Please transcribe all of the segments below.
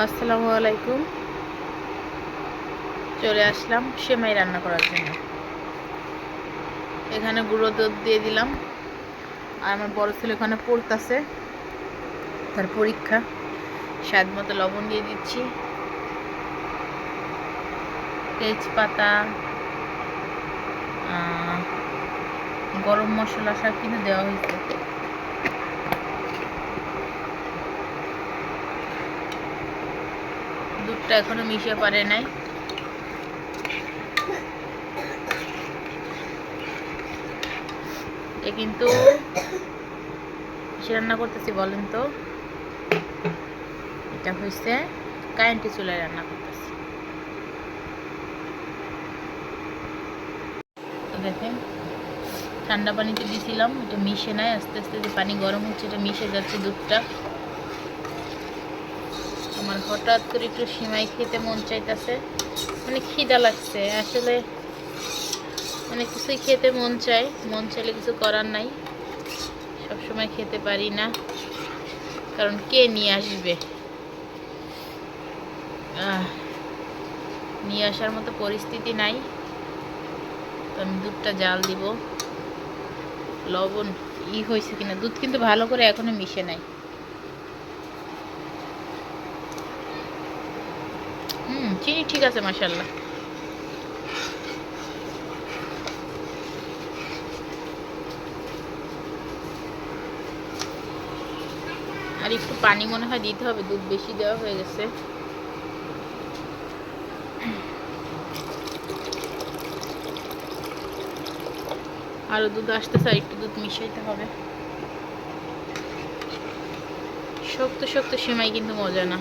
আসসালামু আলাইকুম। চলে আসলাম সেমাই রান্না করার জন্য। এখানে গুঁড়ো দুধ দিয়ে দিলাম। আর আমার বড় ছেলে ওখানে পড়তাছে। তার পরীক্ষা। স্বাদ মতো লবণ দিয়ে দিচ্ছি। তেজপাতা গরম মশলা সব কিন্তু দেওয়া হয়েছে। দুধটা এখনও মিশে পারে নাই। কিন্তু রান্না করতেছি বলেন তো? এটা হয়েছে কারেন্টি চুলায় রান্না করতেছি। দেখেন, ঠান্ডা পানিতে দিয়েছিলাম এটা মিশে নাই, আস্তে আস্তে যে পানি গরম হচ্ছে, এটা মিশে যাচ্ছে দুধটা। আমার হঠাৎ করে একটু সিমাই খেতে মন চাইতেছে। মানে খিদা লাগছে। আসলে মানে কিছুই খেতে মন চায়। মন চাইলে কিছু করার নাই। সব সময় খেতে পারি না। কারণ কে নিয়ে আসবে? নিয়ে আসার মতো পরিস্থিতি নাই। তো আমি দুধটা জাল দিব। লবণ ই হয়েছে কিনা? দুধ কিন্তু ভালো করে এখনও মিশে নাই। হুম, চিনি ঠিক আছে মাসাল্লাহ আর একটু পানি মনে হয় দিতে হবে, দুধ বেশি দেওয়া হয়ে গেছে। আরও দুধ আসতেছে, আর একটু দুধ মিশাইতে হবে। শক্ত শক্ত সেমাই কিন্তু মজা না।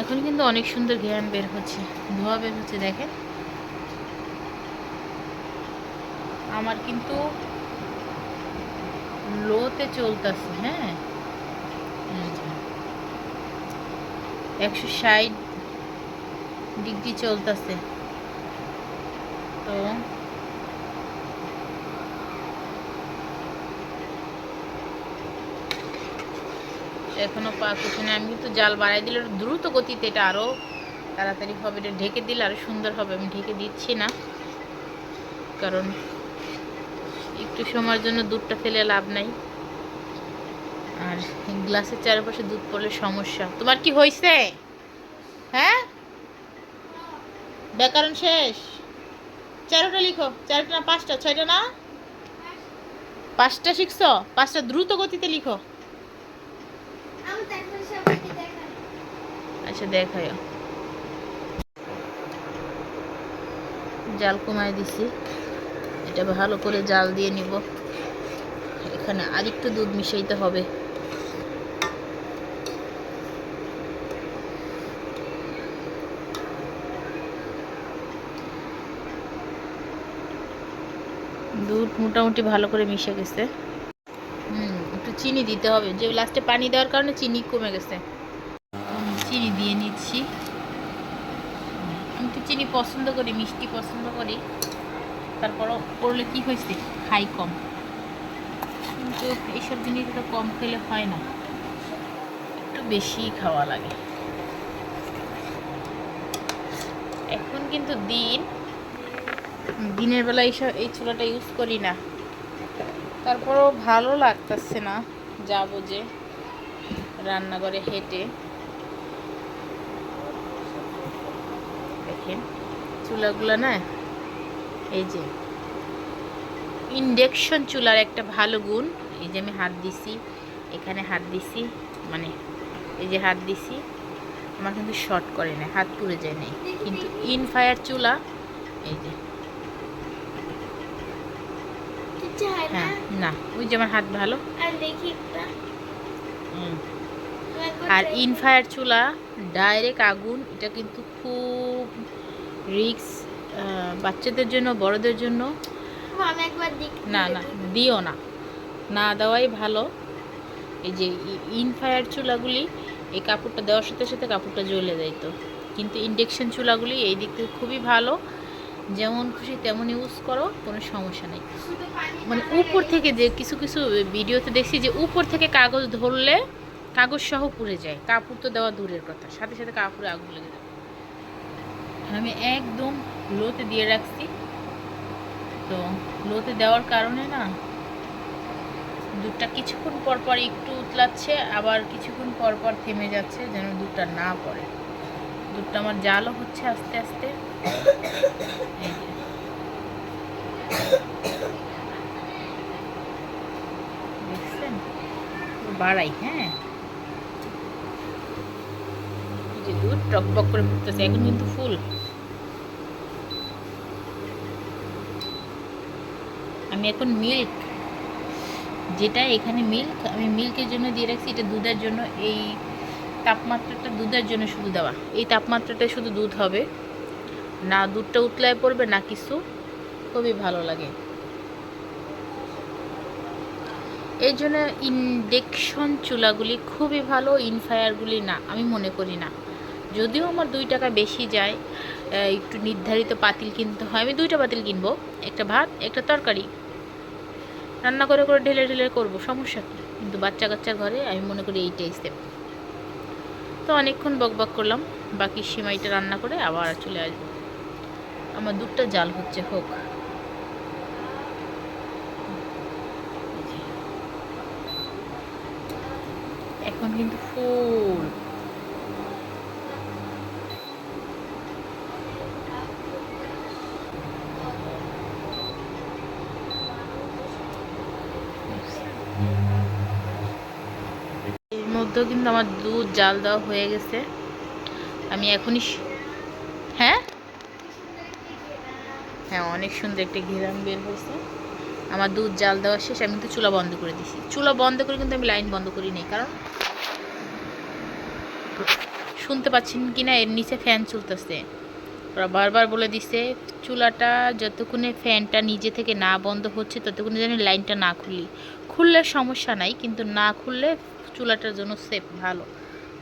এখন কিন্তু অনেক সুন্দর ঘ্রাণ বের হচ্ছে, ধোয়া বের হচ্ছে দেখেন। আমার কিন্তু লোতে চলতেছে হ্যাঁ? একশো ষাট ডিগ্রি চলতেছে। তো এখনও পাক উঠেনি আমি কিন্তু জাল বাড়াই দিলে দ্রুত গতিতে এটা আরও তাড়াতাড়ি হবে। এটা ঢেকে দিলে আরও সুন্দর হবে। আমি ঢেকে দিচ্ছি না। কারণ একটু সময়ের জন্য দুধটা ফেলে লাভ নাই। আর গ্লাসের চারপাশে দুধ পড়লে সমস্যা। তোমার কি হয়েছে হ্যাঁ? ব্যাকরণ শেষ? চারোটা লিখো। চারটা না, পাঁচটা? ছয়টা না? পাঁচটা শিখছো? পাঁচটা দ্রুত গতিতে লিখো। আচ্ছা দেখায়। জাল কমায় দিছি। এটা ভালো করে জাল দিয়ে নিব। এখানে আরেকটু দুধ মিশাইতে হবে। দুধ মোটামুটি ভালো করে মিশে গেছে। হুম, একটু চিনি দিতে হবে। যে লাস্টে পানি দেওয়ার কারণে চিনি কমে গেছে। চিনি দিয়ে নিচ্ছি। আমি তো চিনি পছন্দ করি, মিষ্টি পছন্দ করি। তারপরও করলে কি হয়েছে? খাই কম। কিন্তু এইসব জিনিস তো কম খেলে হয় না। একটু বেশি খাওয়া লাগে। এখন কিন্তু দিন। দিনের বেলা এইসব, এই চুলাটা ইউজ করি না। তারপরও ভালো লাগতেছে না। যাব যে রান্নাঘরে হেঁটে। দেখেন চুলাগুলো না এই যে। ইন্ডাকশন চুলার একটা ভালো গুণ এই যে আমি হাত দিছি এখানে হাত দিছি মানে এই যে হাত দিছি আমার কিন্তু শর্ট করে না হাত পুড়ে যায় নাই। কিন্তু ইন ফায়ার চুলা এই যে। হ্যাঁ না ওই যে আমার হাত ভালো। দেখি হুম। আর ইনফায়ার চুলা ডাইরেক্ট আগুন এটা কিন্তু খুব রিক্স বাচ্চাদের জন্য বড়দের জন্য। না না দিও না। না দেওয়াই ভালো। এই যে ইনফায়ার চুলাগুলি এই কাপড়টা দেওয়ার সাথে সাথে কাপড়টা জ্বলে যাইতো কিন্তু ইন্ডাকশন চুলাগুলি এই দিক থেকে খুবই ভালো। যেমন খুশি তেমন ইউজ করো কোনো সমস্যা নেই। মানে উপর থেকে যে কিছু কিছু ভিডিওতে দেখছি যে উপর থেকে কাগজ ধরলে কাগজ সহ পুড়ে যায়। কাপড় তো দেওয়া দূরের কথা। সাথে সাথে কাপড়ে আগুন লেগে যাবে। আমি একদম লোতে দিয়ে রাখছি। তো লোতে দেওয়ার কারণে না দুধটা কিছুক্ষণ পর পর একটু উতলাচ্ছে, আবার কিছুক্ষণ পর পর থেমে যাচ্ছে যেন দুধটা না পড়ে। দুধটা আমার জালও হচ্ছে আস্তে আস্তে। দেখছেন? বাড়াই হ্যাঁ এই যে দুধ টকবক করে ফুটতেছে, এখন কিন্তু ফুল। আমি এখন মিল্ক যেটা এখানে মিল্ক আমি মিল্কের জন্য দিয়ে রাখছি, এটা দুধের জন্য, এই তাপমাত্রাটা দুধের জন্য শুধু দেওয়া। এই তাপমাত্রাটা শুধু দুধ হবে। না দুধটা উতলায় পড়বে, না কিছু। খুবই ভালো লাগে। এই জন্য ইন্ডেকশন চুলাগুলি খুবই ভালো ইনফায়ারগুলি না, আমি মনে করি না। যদিও আমার দুই টাকা বেশি যায় একটু নির্ধারিত পাতিল কিনতে হয়। আমি দুইটা পাতিল কিনবো, একটা ভাত, একটা তরকারি। রান্না করে করে ঢেলে ঢেলে করব, সমস্যা কি? কিন্তু বাচ্চা কাচ্চার ঘরে আমি মনে করি এইটাই সেফ তো অনেকক্ষণ বক বক করলাম, বাকি সিমাইটা রান্না করে আবার চলে আসব। আমার দুধটা জাল হচ্ছে, হোক। এখন কিন্তু ফুল এর মধ্যেও কিন্তু আমার দুধ, জাল দেওয়া হয়ে গেছে। আমি এখনই হ্যাঁ? হ্যাঁ অনেক সুন্দর একটা ঘেরাম বের হয়েছে। আমার দুধ, জাল দেওয়া শেষ। আমি কিন্তু চুলা বন্ধ করে দিছি। চুলা বন্ধ করে কিন্তু আমি লাইন বন্ধ করি নাই, কারণ শুনতে পাচ্ছেন কি না এর নিচে ফ্যান চলতেছে। ওরা বারবার বলে দিছে, চুলাটা যতক্ষণে ফ্যানটা নিজে থেকে না বন্ধ হচ্ছে, ততক্ষণে যেন লাইনটা না খুলি। খুললে সমস্যা নাই, কিন্তু না খুললে চুলাটার জন্য সেফ ভালো।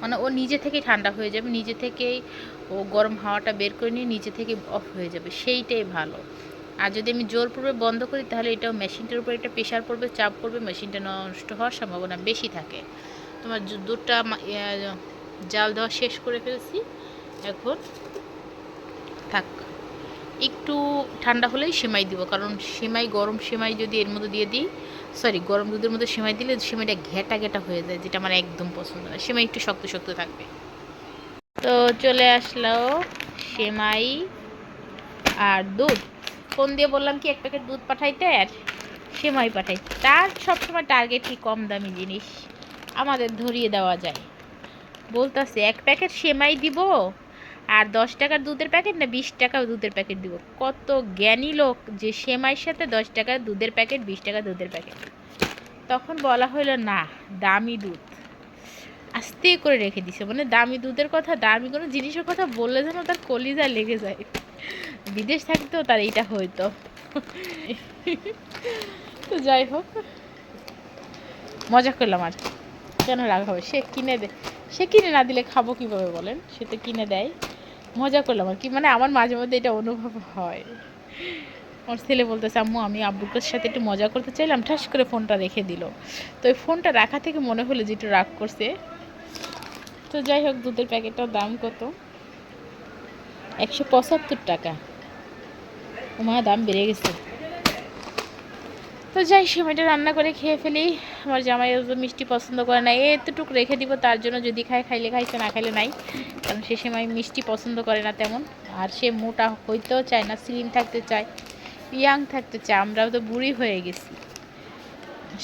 মানে ও নিজে থেকেই ঠান্ডা হয়ে যাবে, নিজে থেকেই ও গরম হাওয়াটা বের করে নিয়ে নিজে থেকে অফ হয়ে যাবে, সেইটাই ভালো। আর যদি আমি জোরপূর্বক বন্ধ করি, তাহলে এটাও মেশিনটার উপর একটা প্রেশার পড়বে, চাপ পড়বে মেশিনটা নষ্ট হওয়ার সম্ভাবনা বেশি থাকে। তোমার দুধটা জাল দেওয়া শেষ করে ফেলছি, এখন থাক। একটু ঠান্ডা হলেই সেমাই দিব, কারণ সেমাই, গরম সেমাই যদি এর মধ্যে দিয়ে দিই সরি, গরম দুধের মধ্যে সেমাই দিলে সেমাইটা ঘেটা ঘেটা হয়ে যায়, যেটা আমার একদম পছন্দ না। সেমাই একটু শক্ত শক্ত থাকবে। তো চলে আসলো সেমাই আর দুধ। ফোন দিয়ে বললাম কি, এক প্যাকেট দুধ পাঠাইতে? আর সেমাই পাঠাইতে। তার সবসময় টার্গেট কি কম দামি জিনিস। আমাদের ধরিয়ে দেওয়া যায়। বলতাছে, এক প্যাকেট সেমাই দিব আর দশ টাকার দুধের প্যাকেট না বিশ টাকা দুধের প্যাকেট দিব? কত জ্ঞানী লোক যে সেমাইয়ের সাথে দশ টাকার দুধের প্যাকেট, বিশ টাকা দুধের প্যাকেট। তখন বলা হলো না, দামি দুধ। আস্তে করে রেখে দিছে। মানে দামি দুধের কথা, দামি কোনো জিনিসের কথা বললে যেন তার কলিজা লেগে যায়। বিদেশ থাকতেও তার এইটা হইতো। তো যাই হোক, মজা করলাম আর কেন রাগ হবে? সে কিনে দে, সে কিনে না দিলে খাব কীভাবে বলেন? সে তো কিনে দেয়। মজা করলাম আর কি। মানে আমার মাঝে মধ্যে এটা অনুভব হয়। আমার ছেলে বলতেছে, আম্মু, আমি আব্বুর সাথে একটু মজা করতে চাইলাম। ঠাস করে ফোনটা রেখে দিল। তো ওই ফোনটা রাখা থেকে মনে হলো যে একটু রাগ করছে। তো যাই হোক, দুধের প্যাকেটটার দাম কত? একশো পঁচাত্তর টাকা। ওমা দাম বেড়ে গেছে। তো যাই সময়টা রান্না করে খেয়ে ফেলি। আমার জামাই মিষ্টি পছন্দ করে না, এতটুক রেখে দিব, তার জন্য যদি খায়, খাইলে খাইছে, না খাইলে নাই। কারণ সে সময় মিষ্টি পছন্দ করে না তেমন। আর সে মোটা হইতেও চায় না স্লিম থাকতে চায় ইয়াং থাকতে চায়, আমরাও তো বুড়ি হয়ে গেছি।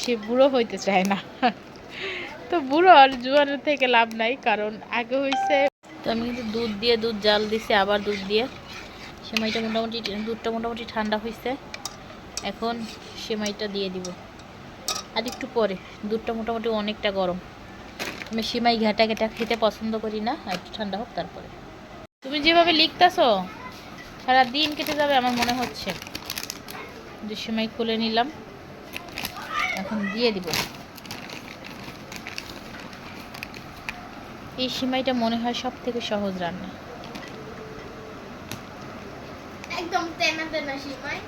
সে বুড়ো হইতে চায় না। তো বুড়ো আর জোয়ানের থেকে লাভ নাই, কারণ আগে হয়েছে তো আমি কিন্তু দুধ দিয়ে দুধ, জাল দিছি, আবার দুধ দিয়ে। সেমাইটা মোটামুটি, দুধটা মোটামুটি ঠান্ডা হয়েছে এখন সেমাইটা দিয়ে দিব। আর একটু পরে, দুধটা মোটামুটি অনেকটা গরম। আমি সেমাই ঘাটা ঘেটা খেতে পছন্দ করি না একটু ঠান্ডা হোক তারপরে। তুমি যেভাবে লিখতেছো, সারা দিন কেটে যাবে আমার মনে হচ্ছে। যে সেমাই খুলে নিলাম, এখন দিয়ে দিব। এই সেমাইটা মনে হয় সব থেকে সহজ রান্না। একদম তেনা তেনা সিমাই।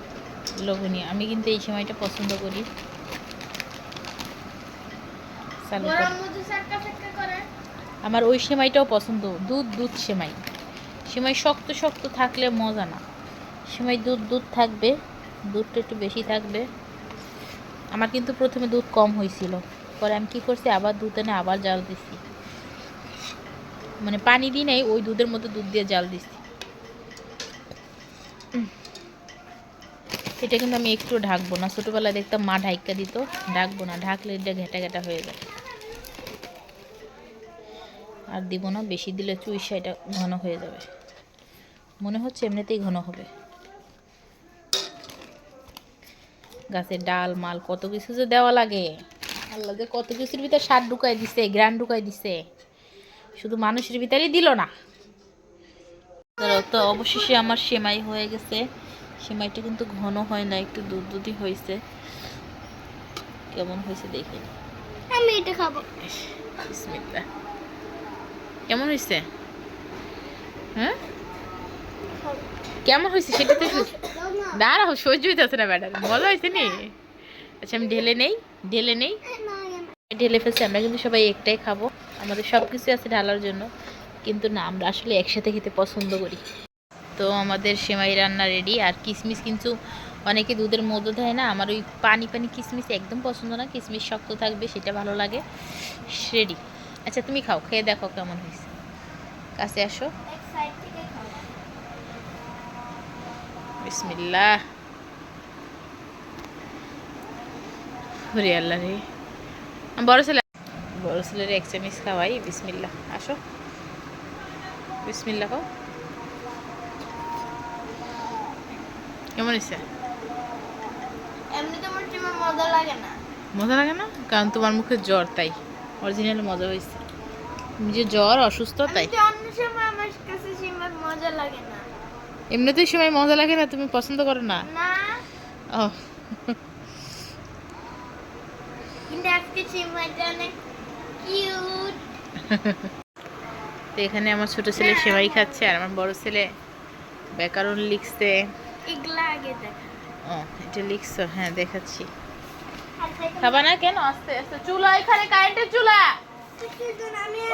লোভনীয়। আমি কিন্তু এই সময়টা পছন্দ করি। আমার ওই সেমাইটাও পছন্দ। দুধ দুধ সেমাই। সেমাই শক্ত শক্ত থাকলে মজা না। সেমাই দুধ দুধ থাকবে। দুধটা একটু বেশি থাকবে। আমার কিন্তু প্রথমে দুধ কম হয়েছিল। পরে আমি কী করছি? আবার দুধ এনে আবার জাল দিছি। মানে পানি দিই নাই ওই দুধের মধ্যে দুধ দিয়ে জাল দিছি। এটা কিন্তু আমি একটু ঢাকবো না। ছোটোবেলায় দেখতাম মা ঢাইকা দিত, ঢাকবো না। ঢাকলে এটা ঘেটা ঘেটা হয়ে যায়। আর দিব না, বেশি দিলে চুইসা এটা ঘন হয়ে যাবে। মনে হচ্ছে এমনিতেই ঘন হবে। গাছের ডাল, মাল, কত কিছু যে দেওয়া লাগে। আল্লাহ যে কত কিছুর ভিতরে সার ঢুকাই দিছে গ্রান ঢুকাই দিছে। শুধু মানুষের ভিতরেই দিল না। তো অবশেষে আমার সেমাই হয়ে গেছে। সেমাইটা কিন্তু ঘন হয় না একটু দুধ দুধই হয়েছে কেমন হয়েছে দেখে। আমি এটা খাব। বিসমিল্লাহ। কেমন হয়েছে হ্যাঁ? কেমন হয়েছে সেটা তো দাঁড়াও সহ্য হইতেছে না ম্যাডাম মজা হয়েছে নি? আচ্ছা আমি ঢেলে নেই ঢেলে নেই। ঢেলে ফেলছি আমরা কিন্তু সবাই একটাই খাব। আমাদের সব কিছু আছে ঢালার জন্য। কিন্তু না আমরা আসলে একসাথে খেতে পছন্দ করি। তো আমাদের সেমাই রান্না রেডি আর কিশমিশ কিন্তু অনেকে দুধের মধ্যে দেয় না, আমার ওই পানি পানি কিশমিশ একদম পছন্দ না কিশমিশ শক্ত থাকবে, সেটা ভালো লাগে। রেডি আচ্ছা তুমি খাও, খেয়ে দেখো কেমন হয়েছে। কাছে আসো। বিসমিল্লা রে। বড় ছেলে বড় ছেলের এক চামিচ খাওয়াই বিসমিল্লা আসো। বিসমিল্লা খাও। কেমন হয়েছে? মজা লাগে না। মজা লাগে না? কারণ তোমার মুখে জ্বর তাই। অরিজিনাল মজা হয়েছে। যে জ্বর অসুস্থ তাই। অন্য সময় আমার কাছে সিমার মজা লাগে না। এমনিতেই সময় মজা লাগে না? তুমি পছন্দ করো না? না। ও। কিন্তু আজকে অনেক কিউট। তো এখানে আমার ছোট ছেলে সেমাই খাচ্ছে আর আমার বড় ছেলে ব্যাকরণ লিখছে। এগুলা আগে দেখা। ও এটা লিখছো হ্যাঁ দেখাচ্ছি। খাবা না কেন? আস্তে আস্তে। চুলা ওইখানে কারেন্টের চুলা।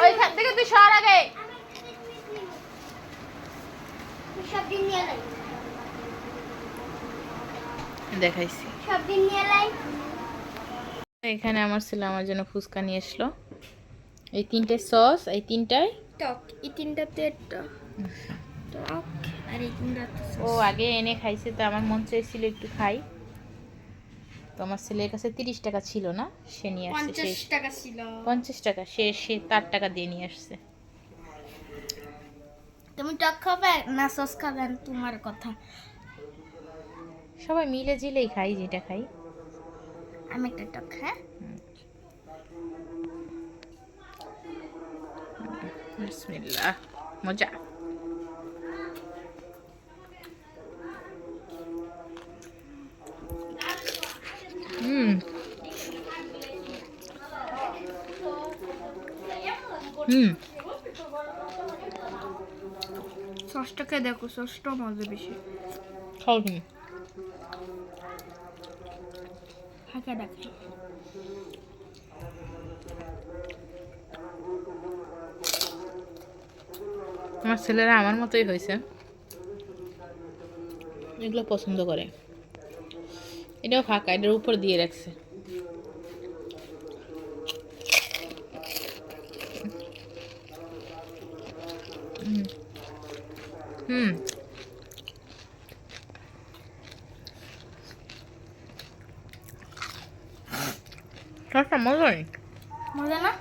ওইখান থেকে তুই সর আগে। সব দিন নিয়ে লাই দেখাইছি। এখানে আমার ছেলে আমার জন্য ফুচকা নিয়ে আসলো। এই তিনটে সস এই তিনটায়? টক এই তিনটাতে টক। ও আগে এনে খাইছে তো আমার মন চাইছিল একটু খাই। তো আমার ছেলের কাছে তিরিশ টাকা ছিল না সে নিয়ে আসছে পঞ্চাশ টাকা ছিল। পঞ্চাশ টাকা সে সে তার টাকা দিয়ে নিয়ে আসছে। তুমি টক খাবে না সস খাবেন তোমার কথা। সবাই মিলে জিলেই খাই যেটা খাই। আমি একটা টক হ্যাঁ বিসমিল্লাহ। মজা। সসটাকে দেখো সসটা মজা বেশি। খাও তুমি। ফাঁকা ডাকে। আমার ছেলেরা আমার মতোই হয়েছে। এগুলো পছন্দ করে। এটাও ফাঁকা এটার উপর দিয়ে রাখছে। হুম। সসটা মজা নেই। মজা না?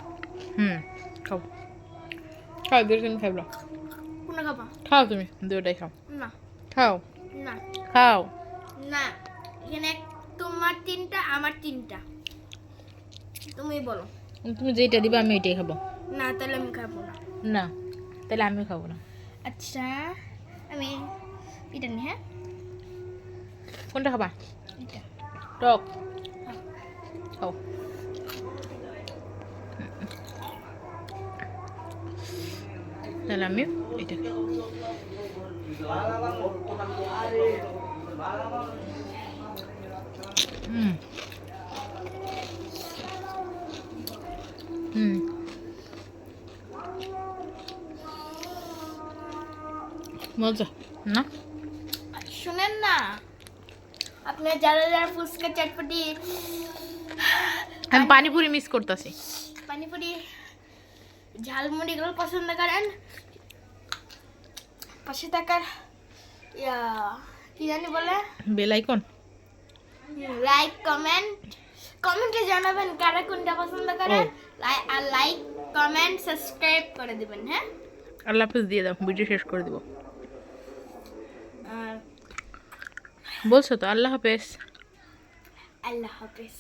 হুম খাও। খাও দুটো তুমি খাইব। কোনটা খাবা? খাও তুমি দুটাই খাও। না। খাও। না। খাও। না এখানে তোমার তিনটা আমার তিনটা। তুমি বলো। তুমি যেটা দিবা আমি ওইটাই খাব। না তাহলে আমি খাব না। না তাহলে আমিও খাব না। আচ্ছা। আমি এটা নি হ্যাঁ কোনটা খাবা। টক। খাও। তাহলে আমি এটা। হুম। মজা। না? শুনেন না আপনি যারা যারা ফুচকা চটপটি আমি পানিপুরি মিস করতেছি। পানিপুরি ঝালমুড়িগুলো পছন্দ করেন? পাশে থাকার কি জানি বলে? বেলাইকন লাইক কমেন্ট কমেন্টে জানাবেন কারা কোনটা পছন্দ করেন। আর লাইক কমেন্ট সাবস্ক্রাইব করে দিবেন হ্যাঁ? আল্লাহ হাফিজ দিয়ে দাও ভিডিও শেষ করে দিব। আর বলছো তো আল্লাহ হাফেজ। আল্লাহ হাফেজ।